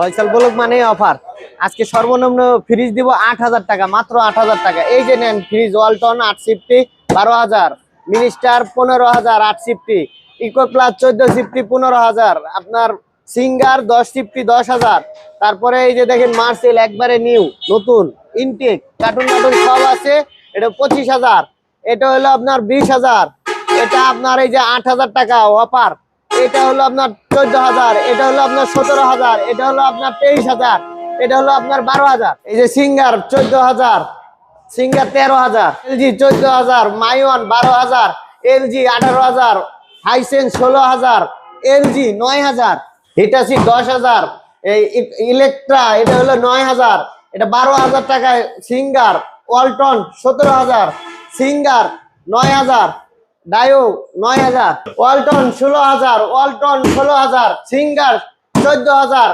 ফয়সাল বলুক মানে অফার আজকে সর্বনিম্ন ফ্রিজ দিব আট হাজার টাকা, মাত্র আট হাজার টাকা। এই যে নেন ফ্রিজ ওয়ালটন আট সিফটি বারো হাজার। মিনিস্টার পনেরো হাজার, আট সিফটি ইকো প্লাস চোদ্দ সিফটি পনেরো হাজার। আপনার সিঙ্গার দশ সিফটি দশ হাজার। তারপরে এই যে দেখেন মার্সেল একবারে নিউ নতুন ইনটেক কার্টুন কার্টুন সব আছে। এটা পঁচিশ হাজার। এটা হলো আপনার বিশ হাজার। এটা আপনার এই যে আট হাজার টাকা অফার এটা হলো আপনার চোদ্দ হাজার, এটা হলো আপনার সতেরো হাজার, এটা হলো আপনার তেইশ হাজার, এটা হলো আপনার বারো হাজার। এই যে সিঙ্গার চোদ্দ হাজার, সিঙ্গার তেরো হাজার, এলজি চোদ্দ হাজার, মাইওয়ান বারো হাজার, এলজি আঠারো হাজার, হাইসেন ষোলো হাজার, এলজি নয় হাজার হিটাসি দশ হাজার, এই ইলেকট্রা এটা হলো নয় হাজার, এটা বারো হাজার টাকায় সিঙ্গার, ওয়ালটন সতেরো হাজার, সিঙ্গার নয় হাজার ডায়ো নয় হাজার, ওয়ালটন ষোলো হাজার, ওয়ালটন ষোলো হাজার, সিঙ্গার চোদ্দ হাজার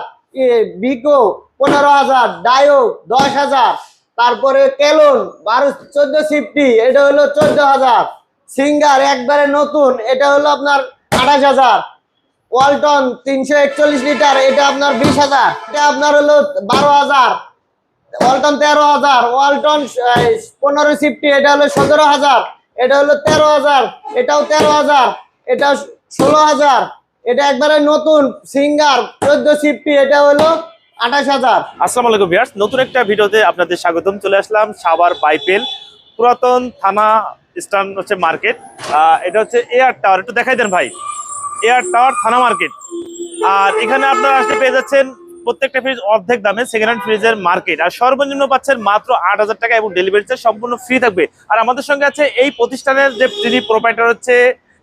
বিকো পনেরো হাজার, ডায়ো দশ হাজার, তারপরে কেলন বারো চোদ্দ সিফটি, এটা হলো চোদ্দ হাজার, সিঙ্গার একবারে নতুন, এটা হলো আপনার আঠাশ হাজার, ওয়ালটন তিনশো একচল্লিশ লিটার, এটা আপনার বিশ হাজার, এটা আপনার হলো বারো হাজার, ওয়ালটন তেরো হাজার, ওয়ালটন পনেরো সিফটি, এটা হলো সতেরো হাজার এটা হলো তেরো হাজার, এটাও তেরো হাজার, এটা ষোলো হাজার, এটা একবারে নতুন সিঙ্গার, চোদ্দ সিফটি এটা হলো আঠাশ হাজার। আসসালামু আলাইকুম ভিউয়ার্স, নতুন একটা ভিডিওতে আপনাদের স্বাগতম, চলে আসলাম সাভার বাইপেল, পুরাতন থানা স্টান হচ্ছে মার্কেট। এটা হচ্ছে এয়ার টাওয়ার, একটু দেখাই দেন ভাই। এয়ার টাওয়ার থানা মার্কেট। আর এখানে আপনারা আসতে পেয়ে যাচ্ছেন প্রত্যেকটা ফ্রিজ অর্ধেক দামে সেকেন্ড হ্যান্ড ফ্রিজের মার্কেট আর সর্বনিম্ন পাচ্ছেন মাত্র আট হাজার টাকা এবং ডেলিভারি চার্জ সম্পূর্ণ ফ্রি থাকবে। আর আমাদের সঙ্গে আছে এই প্রতিষ্ঠানের যে যিনি প্রোপাইটার হচ্ছে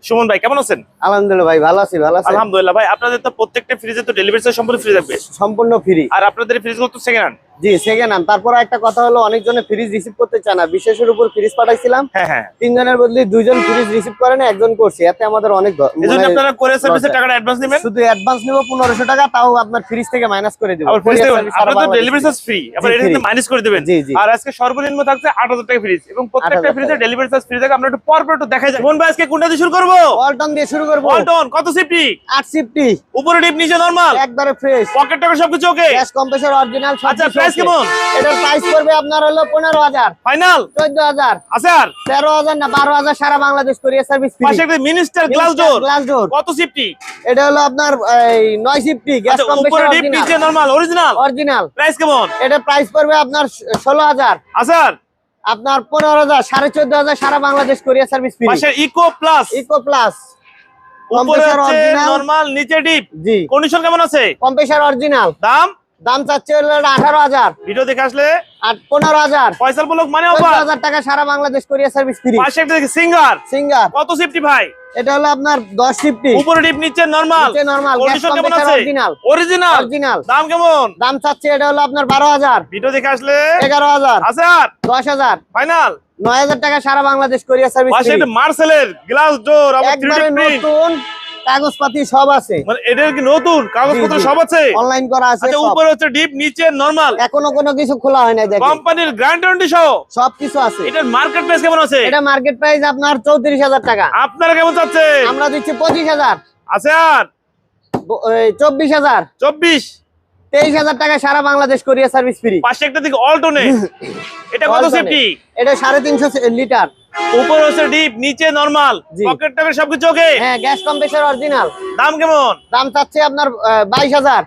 সুমন ভাই। কেমন আছেন? আলহামদুলিল্লাহ ভাই ভালো আছি ভালো আছি আলহামদুলিল্লাহ ভাই আপনাদের তো প্রত্যেকটা ফ্রিজে তো ডেলিভারি চার্জ সম্পূর্ণ ফ্রি থাকবে। সম্পূর্ণ ফ্রি আর আপনাদের ফ্রিজগুলো তো সেকেন্ড হ্যান্ড জি সেকেন্ড হ্যান্ড তারপর একটা কথা হলো অনেকজনে ফ্রিজ রিসিভ করতে চায় না। বিশেষের উপর ফ্রিজ পাঠাইছিলাম। হ্যাঁ হ্যাঁ। তিনজনের বদলে দুইজন ফ্রিজ রিসিভ করে না একজন করছে। এতে আমাদের অনেক মানে আপনারা কোরিয়ার সার্ভিসের। টাকাটা অ্যাডভান্স নেবেন? শুধু অ্যাডভান্স নিব পনেরোশো টাকা তাও আপনার ফ্রিজ থেকে মাইনাস করে দেবো। আপনাদের ডেলিভারি চার্জ ফ্রি জি, এটা। মাইনাস করে দিবেন। আর আজকে সর্বনিম্ন থাকছে 8000 টাকা ফ্রিজ এবং প্রত্যেকটা ফ্রিজে ডেলিভারি চার্জ ফ্রি থাকে। আমরা একটু পর পর একটু দেখাই যায় কোন ভাই আজকে কোনটা দিয়ে শুরু করব? ওয়ালটন দিয়ে শুরু করব। ওয়ালটন কত সিফটি আট সিফটি উপরে ডিপ নিচে নরমাল একবারে ফ্রেশ পকেট টাকা সবকিছু ওকে গ্যাস কম্প্রেসর অরিজিনাল আচ্ছা, price কেমন? এটার প্রাইস আপনার হলো পনেরো হাজার। ফাইনাল চোদ্দ হাজার। আছে আর? তেরো হাজার না বারো হাজার সারা বাংলাদেশ কোরিয়ার সার্ভিস ফ্রি পাশে Minister glass door glass door কত সিফটি এটা হলো আপনার এই নয় সিফটি গ্যাস উপরে ডিপ নিচে নরমাল অরিজিনাল অরিজিনাল প্রাইস কেমন? এটা প্রাইস পড়বে আপনার ষোলো হাজার। আছে আর? আপনার পনেরো হাজার সাড়ে চোদ্দ হাজার সারা বাংলাদেশ কোরিয়ার সার্ভিস ফ্রি পাশে eco plus eco plus original। Normal নিচে ডিপ জি। কন্ডিশন কেমন আছে? কম্প্রেসর অরিজিনাল দাম? দাম চাচ্ছে আঠারো হাজার। ভিডিও দেখে আসলে? পনেরো হাজার। পয়সাল বলক মানে হাজার টাকা সারা Bangladesh courier service free singer. Singer. কত সিফটি ভাই? এটা হলো আপনার দশ ফিফটি উপরে ডিপ নিচে নরমাল নিচে original। অরিজিনাল অরিজিনাল দাম কেমন? দাম চাচ্ছে এটা হলো আপনার বারো হাজার। ভিডিও দেখে আসলে? এগারো হাজার। আছে আর? দশ হাজার। ফাইনাল নয় হাজার টাকা সারা বাংলাদেশ কোরিয়ার সার্ভিস পাশে মার্সেলের গ্লাস ডোর আবার 3D একবারে নতুন কাগজপাতি সব আছে। মানে এটার কি নতুন? কাগজপত্র। সব আছে? অনলাইন করা আছে আচ্ছা উপরে হচ্ছে ডিপ নিচে নরমাল। এখনও কোনো কিছু খোলা হয় না দেখেন। কোম্পানির গ্যারান্টি সহ? সব কিছু আছে। এটার মার্কেট প্রাইস কেমন আছে? এটা মার্কেট প্রাইস আপনার চৌত্রিশ হাজার টাকা। আপনারা কেমন চাচ্ছেন? আমরা দিচ্ছি পঁচিশ হাজার। আছে আর? চব্বিশ হাজার। চব্বিশ? তেইশ হাজার টাকা সারা বাংলাদেশ কোরিয়ার সার্ভিস ফ্রি পাশে একটা দিকে অল্টনে এটা কত সেফটি এটা সাড়ে তিনশো লিটার। উপর হচ্ছে ডিপ নিচে নরমাল পকেট টাকা সবকিছু ওকে হ্যাঁ গ্যাস কম্প্রেসর অরিজিনাল দাম কেমন? দাম চাচ্ছে আপনার বাইশ হাজার।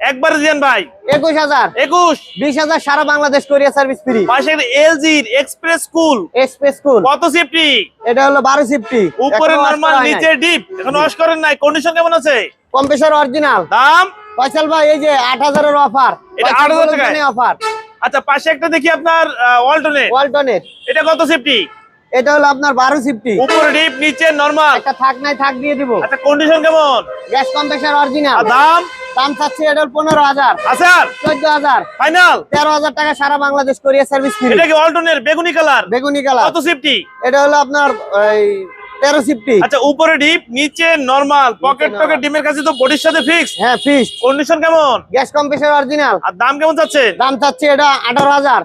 একবার দিয়েন ভাই। একুশ হাজার। একুশ? বিশ হাজার সারা বাংলাদেশ কোরিয়ার সার্ভিস ফ্রি পাশে এলজির এক্সপ্রেস স্কুল এক্সপ্রেস স্কুল কত সেফটি এটা হলো বারো সিফটি উপরে নরমাল নিচে ডিপ এখন ওয়াশ করেন নাই। কন্ডিশন কেমন আছে? কম্প্রেসর অরিজিনাল দাম? ফয়সাল ভাই এই যে অফার এটা 8,000 টাকায়? অফার আচ্ছা পাশে একটা দেখি আপনার ওয়ালটনের এটা কত সেফটি এটা হলো আপনার বারো সিফটি উপরে ডিপ নিচে নরমাল একটা থাক নাই থাক দিয়ে দিব। আচ্ছা কন্ডিশন কেমন? গ্যাস কম্প্রেসর অরিজিনাল দাম? দাম চাচ্ছে এটা হলো পনেরো হাজার। আছে আর চোদ্দ হাজার। ফাইনাল তেরো হাজার টাকা সারা বাংলাদেশ কোরিয়ার সার্ভিস ফ্রি এটা কি অল্টনের বেগুনি কালার বেগুনি কালার কত সেফটি এটা হলো আপনার এই সিফটি আচ্ছা উপরে ডিপ নিচে নরমাল পকেট টকেট ডিমের কাছে তো বডির সাথে ফিক্স হ্যাঁ কন্ডিশন কেমন? গ্যাস কম্প্রেসর অরিজিনাল আর দাম কেমন যাচ্ছে দাম চাচ্ছে এটা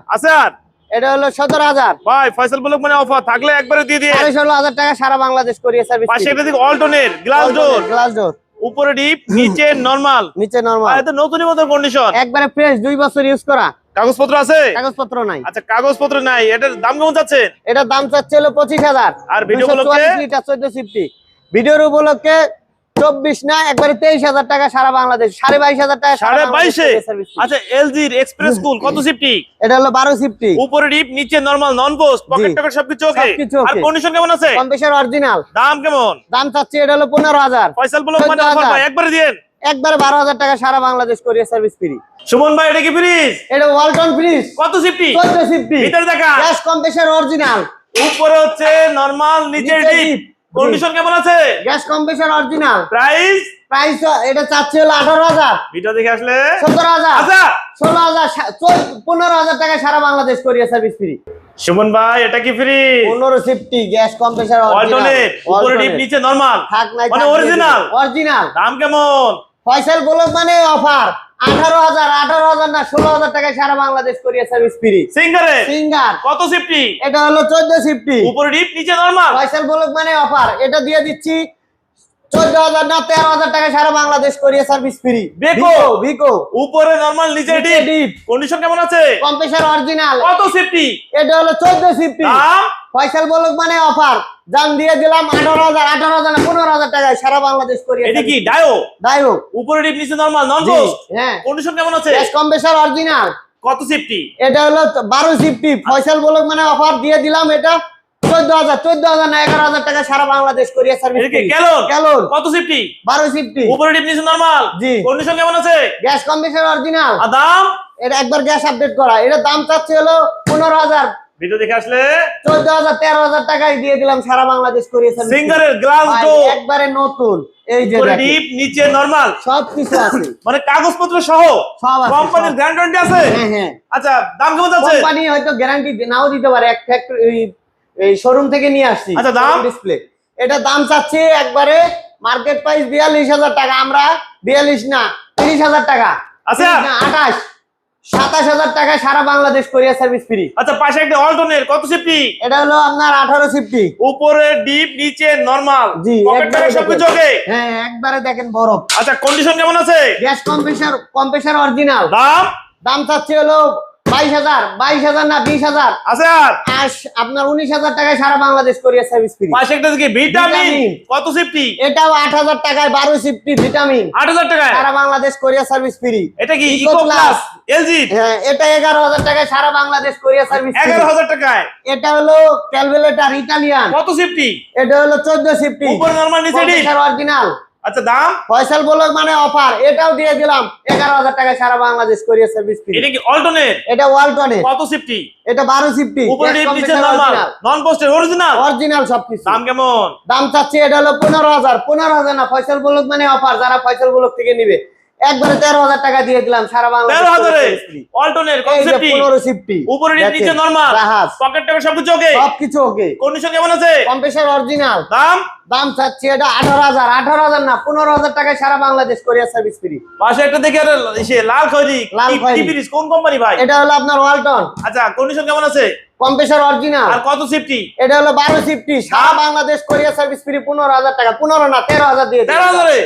আছে আর? এটা হলো সতেরো হাজার। ভাই ফয়সাল বলক মানে অফার থাকলে একবারে দিয়ে দিয়ে। সাড়ে ষোলো হাজার টাকা সারা বাংলাদেশ কোরিয়ার সার্ভিস পাশে একটা দিকে অল্টনের গ্লাস ডোর গ্লাস ডোর উপরে ডিপ নিচে নরমাল নিচে নরমাল এত নতুনই মতো কন্ডিশন একবারে ফ্রেশ দুই বছর ইউজ করা। কাগজপত্র আছে? কাগজপত্র নাই। আচ্ছা কাগজপত্র নাই। এটার দাম কেমন যাচ্ছে এটার দাম চাচ্ছে হলো পঁচিশ হাজার। আর ভিডিও উপলক্ষে? লিটার চোদ্দ সিফটি। ভিডিওর উপলক্ষে চব্বিশ না একবারে তেইশ হাজার টাকা সারা বাংলাদেশ। সাড়ে বাইশ হাজার টাকা সাড়ে বাইশে? আচ্ছা এলজির এক্সপ্রেস কুল কত সিফটি? এটা হলো বারো সিফটি। উপরে ডিপ নিচে নরমাল নন পোস্ট পকেট। টকেট সবকিছু ওকে আর কন্ডিশন কেমন আছে? কম্পেশার অরিজিনাল দাম কেমন? দাম চাচ্ছে এটা হলো পনেরো হাজার। ফয়সাল ব্লক মানে 14,000 অফার ভাই একবারে দিয়েন একবারে বারো হাজার টাকা সারা Bangladesh courier service free Suman ভাই এটা কি ফ্রিজ এটা ওয়ালটন ফ্রিজ কত সিফটি চোদ্দ সিফটি ভিতরে দেখা গ্যাস কম্পেশার অরিজিনাল উপরে হচ্ছে নরমাল নিচে ডিপ কন্ডিশন কেমন আছে? Gas compressor original price price এটা চাচ্ছে হলো আঠারো হাজার। ভিডিও দেখে আসলে? সতেরো হাজার। আচ্ছা। ষোলো হাজার পনেরো হাজার টাকা সারা Bangladesh courier service free Suman ভাই এটা কি ফ্রি পনেরো সিফটি গ্যাস কম্পেশার অল্টারনেট উপরে ডিপ নিচে নরমাল থাক নাই মানে অরিজিনাল অরিজিনাল দাম কেমন? ফয়সাল ব্লক মানে অফার আঠারো হাজার আঠারো হাজার না ষোলো হাজার টাকায় সারা বাংলাদেশ কোরিয়া সার্ভিস ফ্রি সিঙ্গারে সিঙ্গার কত সিফটি এটা হলো চোদ্দ সিফটি উপরে ডিপ নিচে নরমাল ফয়সাল ব্লক মানে অফার এটা দিয়ে দিচ্ছি চোদ্দ হাজার না তেরো হাজার টাকা সারা Bangladesh courier service free Beko. ভিকো উপরে নরমাল নিচে নিচে ডিপ ডিপ। কন্ডিশন কেমন আছে? কম্পেশার অরিজিনাল কত সিফটি এটা হলো চোদ্দ সিফটি ফয়সাল ব্লক মানে অফার দাম দিয়ে দিলাম আঠারো হাজার আঠারো হাজার পনেরো হাজার টাকায় সারা বাংলাদেশ কোরিয়ার এটা কি ডায়ো যাই হোক উপরে ডিপ নিচে নরমাল নন হ্যাঁ। কন্ডিশন কেমন আছে? কম্পেশার অরিজিনাল কত সিফটি এটা হলো বারো সিফটি ফয়সাল ব্লক মানে অফার দিয়ে দিলাম এটা। চোদ্দ হাজার চোদ্দ হাজার না এগারো হাজার টাকা সারা বাংলাদেশ কোরিয়ার সার্ভিস ক্যালন ক্যালন। কত সিফটি বারো সিফটি উপরে ডিপ নিচে নরমাল জি। কন্ডিশন কেমন আছে? গ্যাস কম্পেশার অরিজিনাল আর দাম? এটা একবার গ্যাস আপডেট করা। এটার দাম চাচ্ছে হলো পনেরো হাজার। ভিডিও দেখে আসলে? চোদ্দ হাজার তেরো হাজার টাকায় দিয়ে দিলাম সারা বাংলাদেশ কোরিয়ার সার্ভিস সিঙ্গারের গ্লাস ডোর একবারে নতুন। এই যে ডিপ নিচে নরমাল সব কিছু আছে। মানে কাগজপত্র সহ? সব আছে, কোম্পানির গ্যারান্টি আছে? হ্যাঁ হ্যাঁ। আচ্ছা দাম কেমন কোম্পানি হয়তো গ্যারান্টি নাও দিতে পারে। এক ফ্যাক্টরি এই শোরুম থেকে নিয়ে আসছি। আচ্ছা, দাম? ডিসপ্লে এটা দাম চাচ্ছে একবারে মার্কেট প্রাইস বিয়াল্লিশ হাজার টাকা আমরা বিয়াল্লিশ না তিরিশ হাজার টাকা। আচ্ছা। আঠাশ। সাতাশ হাজার টাকা সারা বাংলাদেশ কোরিয়ার সার্ভিস ফ্রি আচ্ছা পাশে একটা অল্টনের কত সিফটি এটা হলো আপনার আঠারো সিফটি উপরে ডিপ নিচে নরমাল জি, সবকিছু দেখেন। ওকে হ্যাঁ একবারে দেখেন বরফ। আচ্ছা কন্ডিশন কেমন আছে? গ্যাস কম্প্রেসার কম্প্রেসার অরিজিনাল দাম? দাম চাচ্ছে হলো বাইশ হাজার বাইশ হাজার না বিশ হাজার? আছে আর আপনার উনিশ হাজার টাকায় সারা বাংলাদেশ কোরিয়ার সার্ভিস ফ্রি। পাশে একটা দিকে ভিটামিন। ভিটামিন। কত সিফটি? এটাও আট হাজার টাকায় বারো সিফটি ভিটামিন। আট হাজার টাকায়? সারা বাংলাদেশ কোরিয়ার সার্ভিস ফ্রি। এটা কি ইকো প্লাস এলজি হ্যাঁ এটা এগারো হাজার টাকায় সারা বাংলাদেশ কোরিয়ার সার্ভিস এগারো হাজার টাকায়? এটা হলো ক্যালকুলেটার ইটালিয়ান কত সিফটি? এটা হলো চোদ্দ সিফটি। উপরে নরমাল নিচে অরিজিনাল আচ্ছা দাম? ফয়সাল বলক মানে অফার। এটাও দিয়ে দিলাম। এগারো হাজার টাকায় সারা বাংলাদেশ কোরিয়ার সার্ভিস ফ্রি এটা কি এটা ওয়ালটনে কত সিফটি এটা বারো সিফটি উপরে ডিপ নিচে নরমাল নন পোস্টের অরিজিনাল অরিজিনাল সবকিছু। দাম কেমন? দাম চাচ্ছি এটা হলো পনেরো হাজার। পনেরো হাজার না ফয়সাল বলক মানে অফার। যারা ফয়সাল বলক থেকে নিবে। একবারে তেরো হাজার টাকা দিয়ে দিলাম সারা বাংলাদেশ তেরো হাজারে? courier service free। অল্টনের কত সিফটি পনেরো সিফটি উপরে ডিপ নিচে নরমাল পকেট টাকা সবকিছু ওকে সবকিছু ওকে কন্ডিশন কেমন আছে? কম্পেশার অরিজিনাল দাম? দাম চাচ্ছি এটা আঠারো হাজার। আঠারো হাজার না পনেরো হাজার টাকায় সারা বাংলাদেশ কোরিয়ার সার্ভিস ফ্রি পাশে একটা দেখে লাল খয়রি লাল কোন কোম্পানি ভাই? এটা হলো আপনার ওয়ালটন আচ্ছা কন্ডিশন কেমন আছে? কম্পেশার অরিজিনাল আর কত সিফটি এটা হলো বারো সিফটি সারা বাংলাদেশ কোরিয়ার সার্ভিস ফ্রি পনেরো টাকা। না তেরো হাজার দিয়ে তেরো হাজারে।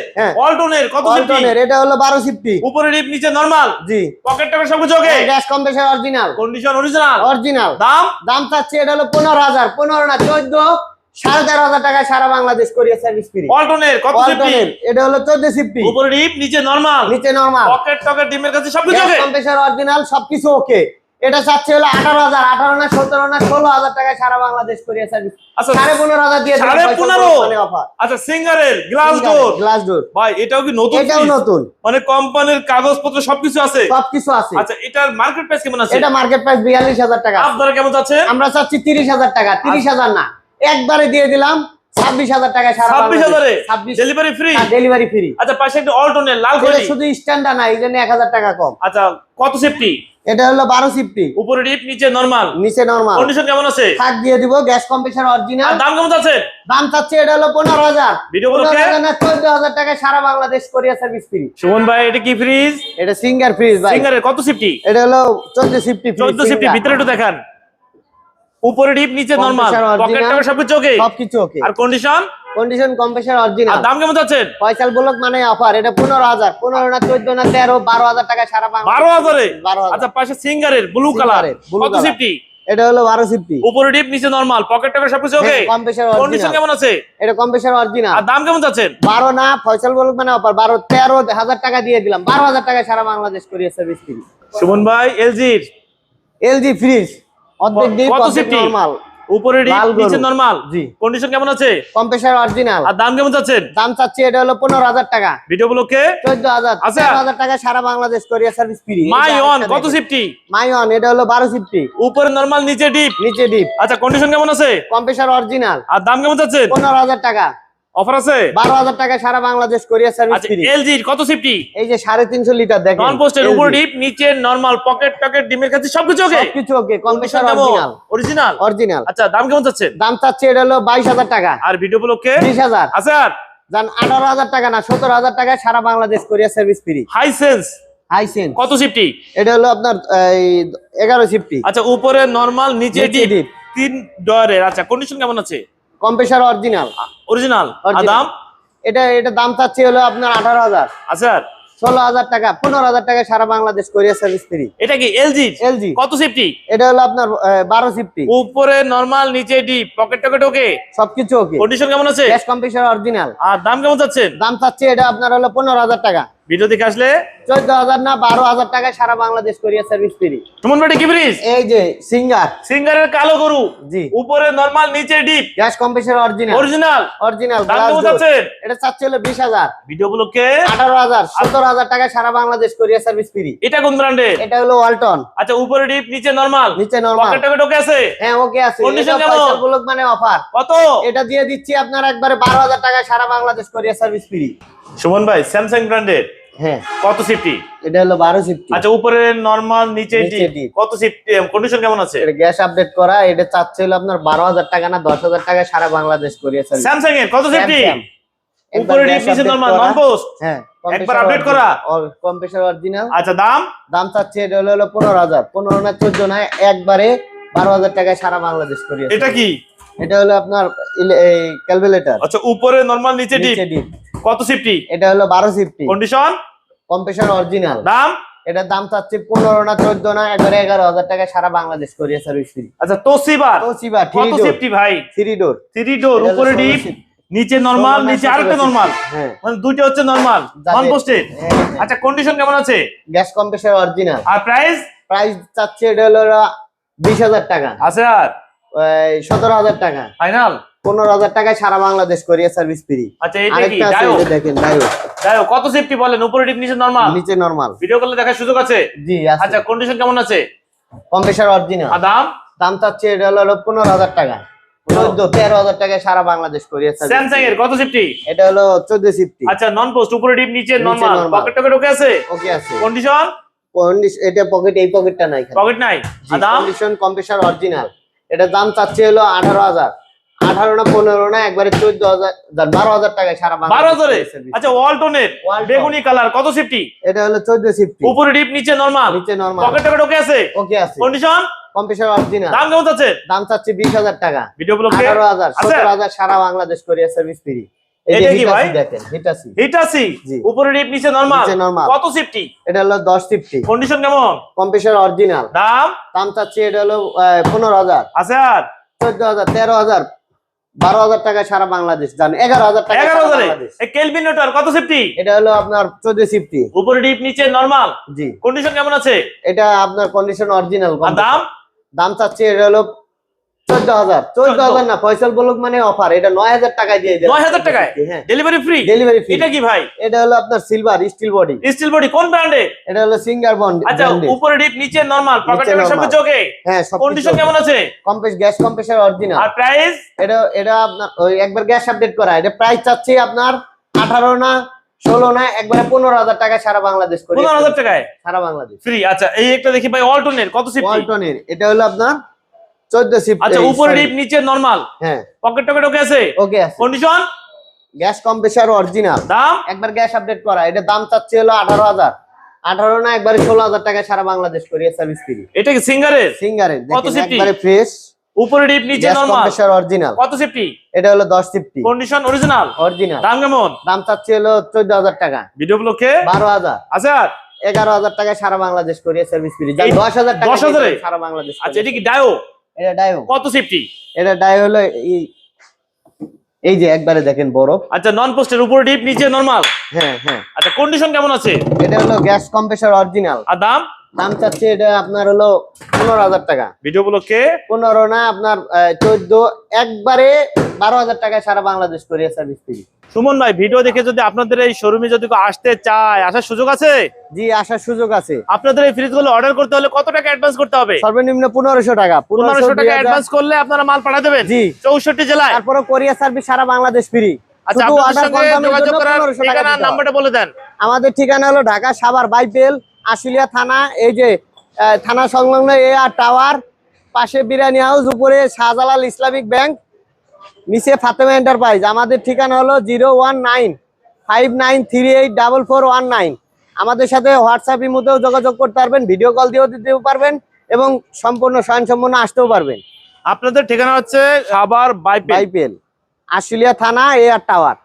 অল্টনের কত সিফটি ওয়ালটনের এটা হলো বারো সিফটি উপরে ডিপ নিচে নরমাল জি। পকেট টাকা সবকিছু okay gas original condition original original দাম? দাম চাচ্ছি এটা হলো না চোদ্দ। সাড়ে তেরো হাজার টাকা সারা বাংলাদেশ কোরিয়ার সার্ভিস ফ্রি অল্টনের কত সিফটি এটা হলো চোদ্দ সিফটি উপরে ডিপ নিচে নরমাল নিচে নরমাল পকেট টকেট ডিমের কাছে সবকিছু ওকে কম্প্রেসার অরিজিনাল সবকিছু ওকে এটা চাচ্ছে হলো আঠারো হাজার আঠারো না সতেরো না ষোলো হাজার টাকায় সারা বাংলাদেশ সার্ভিস আচ্ছা, সাড়ে পনেরো হাজার দিয়ে সাড়ে পনেরো? অফার আচ্ছা সিঙ্গারের গ্লাস ডোর গ্লাস ডোর ভাই এটাও কি নতুন এটাও নতুন। মানে কোম্পানির কাগজপত্র সবকিছু আছে? সবকিছু আছে। আচ্ছা এটার মার্কেট প্রাইস কেমন আছে? এটা মার্কেট প্রাইস বিয়াল্লিশ হাজার টাকা আপনারা কেমন যাচ্ছেন আমরা চাচ্ছি তিরিশ হাজার টাকা। তিরিশ হাজার না। একবারে দিয়ে দিলাম ছাব্বিশ হাজার টাকা ছাব্বিশ হাজারে? ডেলিভারি ফ্রি ডেলিভারি ফ্রি আচ্ছা পাশে একটা অল্টনের লাল ঘড়ি। শুধু স্ট্যান্ডার্ড না এই জন্য এক হাজার টাকা কম। আচ্ছা কত সেফটি এটা হলো বারো সিফটি উপরে ডিপ নিচে নরমাল নিচে নরমাল কন্ডিশন কেমন আছে? থাক দিয়ে দিব গ্যাস কম্প্রেসার অরিজিনাল দাম কেমন যাচ্ছে দাম চাচ্ছে এটা হলো পনেরো হাজার। ভিডিও না চোদ্দ হাজার টাকা সারা Bangladesh courier service free Suman ভাই এটা কি ফ্রিজ এটা সিঙ্গার ফ্রিজ ভাই। সিঙ্গারের কত সিফটি এটা হলো চোদ্দ সিফটি চোদ্দ সেফটি ভিতরে একটু দেখান। উপরে ডিপ নিচে নরমাল টাকা সবকিছু ওকে সবকিছু ওকে আর কন্ডিশন কন্ডিশন কম্প্রেসার আর অরিজিনাল দাম কেমন যাচ্ছেন পয়সাল ব্লক মানে অফার এটা পনেরো হাজার। পনেরো না চোদ্দ না তেরো বারো হাজার টাকা সারা বাংলা বারো হাজারে? বারো হাজার। আচ্ছা পাশে সিঙ্গারের ব্লু কালার কত। সিফটি এটা হলো বারো সিফটি উপরে ডিপ নিচে নরমাল পকেট টকেট সবকিছু ওকে কম্প্রেসার কন্ডিশন কেমন আছে? এটা কম্প্রেসার অরিজিনাল আর দাম কেমন যাচ্ছেন বারো না ফয়সাল ব্লক মানে অফার বারো তেরো হাজার টাকা দিয়ে দিলাম। বারো হাজার টাকা সারা বাংলাদেশ করিয়ে সার্ভিস ফ্রি সুমন ভাই এলজি এলজি ফ্রিজ অর্ধেক ডিপ কত অর্ধেক নরমাল উপরে ডিপ লাল গরু। নিচে নরমাল জি। কন্ডিশন কেমন আছে? কম্প্রেসার অরিজিনাল আর দাম কেমন যাচ্ছেন দাম চাচ্ছি এটা হলো পনেরো হাজার টাকা। ভিডিও ব্লকে আচ্ছা। টাকা সারা বাংলাদেশ করিয়ে সার্ভিস ফ্রি মাই অন কত সিফটি মাই অন এটা হলো সিফটি উপরে নরমাল নিচে ডিপ নিচে ডিপ আচ্ছা কন্ডিশন কেমন আছে? কম্প্রেসার অরিজিনাল আর দাম কেমন যাচ্ছেন পনেরো হাজার টাকা। অফার আছে? বারো হাজার টাকা সারা বাংলাদেশ কোরিয়ার সার্ভিস আচ্ছা ফ্রি এলজির কত সিফটি এই যে সাড়ে তিনশো লিটার দেখেন। নন পোস্টের উপরে ডিপ নিচে নরমাল পকেট টকেট ডিমের কাছে সবকিছু ওকে সবকিছু okay compressor original original original আচ্ছা দাম কেমন যাচ্ছেন দাম চাচ্ছে এটা হলো বাইশ হাজার টাকা। আর ভিডিও ব্লকে বিশ হাজার। আছে আর? আঠারো হাজার টাকা না সতেরো হাজার টাকা সারা Bangladesh courier service free Hisense Hisense কত সিফটি এটা হলো আপনার এই এগারো সিফটি আচ্ছা উপরে নরমাল নিচে নিচে ডিপ তিন ডয়ারের আচ্ছা কন্ডিশন কেমন আছে? Compressor original. অরিজিনাল। দাম? এটা এটা দাম চাচ্ছে হলো আপনার আঠারো হাজার। আর? ষোলো হাজার টাকা পনেরো হাজার টাকা সারা বাংলাদেশ কোরিয়ার সার্ভিস ফ্রি এটা কি এলজি এলজি কত সিফটি এটা হলো আপনার বারো সিফটি উপরে নরমাল নিচে ডিপ পকেট টকেট ওকে সবকিছু ওকে কন্ডিশন কেমন আছে? Gas compressor original. আর দাম কেমন যাচ্ছেন দাম চাচ্ছে এটা আপনার হলো পনেরো হাজার টাকা। ভিডিও দেখে আসলে? চোদ্দ হাজার না বারো হাজার টাকা সারা Bangladesh courier service free Suman ভাই কি ব্রিজ এই যে সিঙ্গার। সিঙ্গারের কালো গরু। জি। উপরে নরমাল নিচে deep gas compressor original original original দাম কেমন যাচ্ছেন এটা চাচ্ছে হলো বিশ হাজার। ভিডিও গুলোকে আঠারো হাজার সতেরো হাজার সারা বাংলাদেশ কোরিয়ার সার্ভিস ফ্রি এটা কোন ব্র্যান্ডের এটা হলো ওয়ালটন আচ্ছা উপরে ডিপ নিচে নরমাল নিচে নরমাল পকেট টকেট ওকে আছে? হ্যাঁ ওকে আছে। এটা কেমন? ব্লক মানে অফার কত? এটা দিয়ে দিচ্ছি আপনার একবারে বারো হাজার টাকা সারা Bangladesh courier service free Suman ভাই স্যামসাং ব্র্যান্ডের হ্যাঁ। কত সিফটি এটা হলো বারো সিফটি আচ্ছা উপরে নরমাল নিচে কত সিফটি কন্ডিশন কেমন আছে? এটা গ্যাস আপডেট করা এটা চাচ্ছে হলো আপনার বারো হাজার টাকা না দশ হাজার টাকা সারা বাংলাদেশ কোরিয়ার সার্ভিস স্যামসাং এর কত সিফটি উপরে ডিপ নিচে নরমাল নন পোস্ট হ্যাঁ একবার update করা? কম্প্রেসার অরিজিনাল আচ্ছা দাম? দাম চাচ্ছে এটা হলো না না একবারে বারো হাজার টাকায় সারা বাংলাদেশ কোরিয়ার এটা কি? এটা হলো আপনার ক্যালকুলেটর আচ্ছা উপরে নরমাল নিচে ডিপ কত সিফটি এটা হলো বারো সিফটি কন্ডিশন কম্প্রেসার অরিজিনাল দাম? এটার দাম চাচ্ছে পনেরো না চোদ্দ না একবারে এগারো হাজার টাকা সারা বাংলাদেশ কোরিয়ার সার্ভিস ফ্রি আচ্ছা তোসিবার। তোশিবা থ্রি কত সিফটি ভাই? থ্রি ডোর থ্রি ডোর উপরে 16 ডিপ নিচে নরমাল নিচে আরেকটা নরমাল হ্যাঁ। মানে দুইটা হচ্ছে নরমাল পোস্টেড হ্যাঁ। আচ্ছা কন্ডিশন কেমন আছে? গ্যাস কম্প্রেসার অরিজিনাল আর প্রাইস প্রাইস চাচ্ছে এটা হলো বিশ হাজার টাকা। আছে আর? সতেরো হাজার টাকা। ফাইনাল পনেরো হাজার টাকায় সারা বাংলাদেশ কোরিয়ার সার্ভিস ফ্রি আচ্ছা দেখেন ডায়ো কত সেফটি বলেন? উপরে ডিপ নিচে নরমাল নিচে নরমাল ভিডিও কলে দেখার সুযোগ আছে? জি আচ্ছা কন্ডিশন কেমন আছে? কম্প্রেসার অরিজিনাল দাম? দাম চাচ্ছে এটা হলো পনেরো হাজার টাকা। চোদ্দ তেরো হাজার টাকায় সারা বাংলাদেশ স্যামসাং এর কত সেফটি এটা হলো চোদ্দ সিফটি আচ্ছা নন পোস্ট উপরে ডিপ নিচে নিচে নরমাল পকেট টকেট ওকে আছে? ওকে আছে। কন্ডিশন এটা পকেট এই পকেটটা নাই পকেট নাই। আর দাম? কন্ডিশন কম্প্রেসার অরিজিনাল এটা দাম চাচ্ছে হলো আঠারো হাজার। আঠারো না পনেরো না একবারে চোদ্দ হাজার বারো হাজার টাকায় সারা বারো হাজারে? আচ্ছা ওয়ালটনের বেগুনি কালার কত সেফটি এটা হলো চোদ্দ সিফটি উপরে ডিপ নিচে নরমাল নিচে নরমাল পকেট টকেট ওকে আছে? ওকে আছে। কন্ডিশন কম্প্রেসার অরিজিনাল দাম কেমন আছে দাম চাচ্ছে বিশ হাজার টাকা। ভিডিও ব্লকে আঠারো হাজার সতেরো হাজার সারা বাংলাদেশ কোরিয়ার সার্ভিস ফ্রি এটা কি ভাই? Hitachi Hitachi. উপরে ডিপ নিচে নরমাল নিচে normal। কত সেফটি এটা হলো দশ সিফটি কন্ডিশন কেমন? কম্প্রেসার অরিজিনাল দাম? দাম চাচ্ছে এটা হলো পনেরো হাজার। আছে আর? চোদ্দ হাজার তেরো হাজার বারো হাজার টাকা সারা বাংলাদেশ জান। এগারো হাজার টাকা এগারো হাজার? বাংলাদেশ। এই কত সেফটি এটা হলো আপনার চোদ্দ সেফটি উপরে ডিপ নিচে নরমাল জি। কন্ডিশন কেমন আছে? এটা আপনার কন্ডিশন অরিজিনাল দাম? দাম চাচ্ছে এটা হলো চোদ্দ হাজার। চোদ্দ হাজার না ফয়সাল বলুক মানে অফার এটা নয় হাজার টাকায় দিয়ে দেয়। নয় হাজার টাকায়? হ্যাঁ ডেলিভারি ফ্রি ডেলিভারি ফ্রি এটা কি ভাই? এটা হলো আপনার silver steel body steel body কোন ব্র্যান্ডে এটা হলো সিঙ্গার বন্ড আচ্ছা উপরে ডিপ নিচে নরমাল পকেট সব হ্যাঁ কন্ডিশন কেমন আছে? কম্প্রেস গ্যাস কম্প্রেসার অরিজিনাল আর প্রাইস এটা এটা আপনার ওই একবার গ্যাস আপডেট করা। এটা প্রাইস চাচ্ছি আপনার আঠারো না ষোলো না একবারে পনেরো হাজার টাকা সারা বাংলাদেশ পনেরো হাজার টাকায়? সারা বাংলাদেশ। ফ্রি আচ্ছা এই একটা দেখি ভাই অল্টনের কত সিফটি ওয়ালটনের এটা হলো আপনার চোদ্দ সিফট আচ্ছা উপরে ডিপ নিচে নরমাল হ্যাঁ। পকেট টকেট ওকে আছে? ওকে আছে। কন্ডিশন গ্যাস কম্প্রেসার অরিজিনাল দাম? একবার গ্যাস আপডেট করা। এটা দাম চাচ্ছে হলো আঠারো হাজার। আঠারো না একবারে ষোলো হাজার টাকা সারা বাংলাদেশ কোরিয়ার সার্ভিস ফ্রি এটা কি সিঙ্গারের? সিঙ্গারের কত দেখেন একবারে ফ্রেশ উপরে ডিপ নিচে নরমাল অরিজিনাল কত সেফটি এটা হলো দশ সিফটি কন্ডিশন অরিজিনাল অরিজিনাল দাম কেমন? দাম চাচ্ছি হলো চোদ্দ হাজার টাকা। ভিডিও ব্লকে বারো হাজার। আচ্ছা এগারো হাজার টাকায় সারা বাংলাদেশ করিয়ে সার্ভিস ফ্রি দশ হাজার টাকা সারা বাংলাদেশ আচ্ছা এটা কি ডায়ো এটা ডায়ো। কত সেফটি এটা ডায়ো হলো এই- এই যে একবারে দেখেন বরফ আচ্ছা নন পোস্টের উপরে ডিপ নিচে নরমাল হ্যাঁ হ্যাঁ। আচ্ছা কন্ডিশন কেমন আছে? এটা হলো গ্যাস কম্প্রেসার অরিজিনাল আর দাম? দাম চাচ্ছে এটা আপনার হলো পনেরো হাজার টাকা। ভিডিও ব্লকে? পনেরো না আপনার চোদ্দ। একবারে বারো হাজার টাকায় সারা বাংলাদেশ করিয়ে সার্ভিস ফ্রি সুমন ভাই ভিডিও দেখে যদি আপনাদের এই শোরুমে যদি আসতে চায় আসার সুযোগ আছে? জি আসার সুযোগ আছে। আপনাদের এই ফ্রিজগুলো অর্ডার করতে হলে কত টাকা অ্যাডভান্স করতে হবে? সর্বনিম্ন পনেরোশো টাকা। পনেরোশো টাকা অ্যাডভান্স করলে আপনারা মাল পাঠা দেবেন। জি। চৌষট্টি জেলায়। তারপরে কোরিয়া সার্ভিস সারা বাংলাদেশ ফ্রি আচ্ছা শুধু সঙ্গে যোগাযোগ করার 1500 টাকা ঠিকানা নাম্বারটা বলে দেন। আমাদের ঠিকানা হলো ঢাকা সাভার বাইপেল আশুলিয়া থানা এই যে থানা সংলগ্ন এ আর টাওয়ার পাশে বিরিয়ানি হাউস উপরে শাহজালাল ইসলামিক ব্যাংক নিচে ফাতেমা এন্টারপ্রাইজ। আমাদের ঠিকানা হলো zero one nine five nine three eight double four one nine. আমাদের সাথে হোয়াটসঅ্যাপ ইমোতেও যোগাযোগ করতে পারবেন ভিডিও কল দিয়েও দিতেও পারবেন এবং সম্পূর্ণ স্বয়ংসম্পূর্ণ আসতেও পারবেন। আপনাদের ঠিকানা হচ্ছে আবার বাইপে বাইপেল আশুলিয়া থানা এ আর টাওয়ার।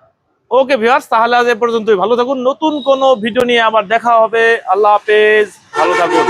ওকে ভিউয়ার্স তাহলে আজ এ পর্যন্তই। ভালো থাকুন। নতুন কোনো ভিডিও নিয়ে আবার দেখা হবে। আল্লাহ হাফেজ। ভালো থাকুন।